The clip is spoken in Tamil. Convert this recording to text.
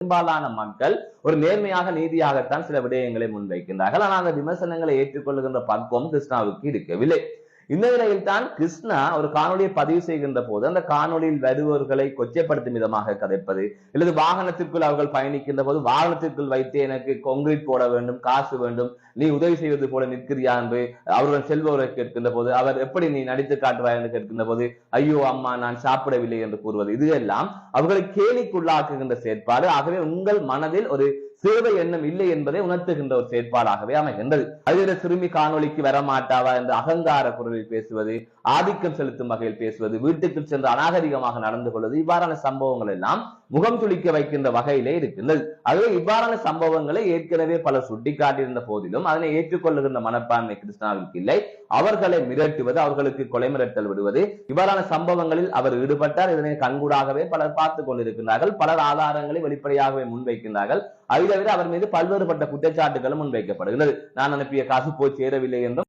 பெரும்பாலான மக்கள் ஒரு நேர்மையாக நீதியாகத்தான் சில விடயங்களை முன்வைக்கின்றார்கள். ஆனால் அந்த விமர்சனங்களை ஏற்றுக்கொள்ளுகின்ற பக்குவம் கிருஷ்ணாவுக்கு இருக்கவில்லை. இந்த நிலையில் தான் கிருஷ்ணா ஒரு காணொலியை பதிவு செய்கின்ற போது அந்த காணொலியில் வருபவர்களை கொச்சைப்படுத்தும் விதமாக கதைப்பது அல்லது வாகனத்திற்குள் அவர்கள் பயணிக்கின்ற போது வாகனத்திற்குள் வைத்து எனக்கு கொங்கிரீட் போட வேண்டும் காசு வேண்டும் நீ உதவி செய்வது போல நிற்கிறியா என்று அவர்கள் செல்பவரை கேட்கின்ற போது அவர் எப்படி நீ நடித்து காட்டுவாய் என்று கேட்கின்ற போது ஐயோ அம்மா நான் சாப்பிடவில்லை என்று கூறுவது. இது எல்லாம் அவர்களை கேலிக்குள்ளாக்குகின்ற செயற்பாடு. ஆகவே உங்கள் மனதில் ஒரு சேவை எண்ணம் இல்லை என்பதை உணர்த்துகின்ற ஒரு செயற்பாடாகவே அமைகின்றது. அதிர சிறுமி காணொளிக்கு வர மாட்டாவா என்று அகங்கார குரலில் பேசுவது ஆதிக்கம் செலுத்தும் வகையில் பேசுவது வீட்டுக்கு சென்று அநாகரிகமாக நடந்து கொள்வது இவ்வாறான சம்பவங்கள் எல்லாம் முகம் சுளிக்க வைக்கின்ற வகையிலே இருக்கின்றது. ஆகவே இவ்வாறான சம்பவங்களை ஏற்கனவே பலர் சுட்டிக்காட்டியிருந்த போதிலும் அதனை ஏற்றுக்கொள்ளுகின்ற மனப்பான்மை கிருஷ்ணாவிற்கு இல்லை. அவர்களை மிரட்டுவது அவர்களுக்கு கொலை மிரட்டல் விடுவது இவ்வாறான சம்பவங்களில் அவர் ஈடுபட்டார். இதனை கண்கூடாகவே பலர் பார்த்துக் கொண்டிருக்கின்றார்கள். பலர் ஆதாரங்களை வெளிப்படையாகவே முன்வைக்கின்றார்கள். அதை தவிர அவர் மீது பல்வேறுபட்ட குற்றச்சாட்டுகளும் முன்வைக்கப்படுகிறது நான் அனுப்பிய காசு போய் சேரவில்லை என்றும்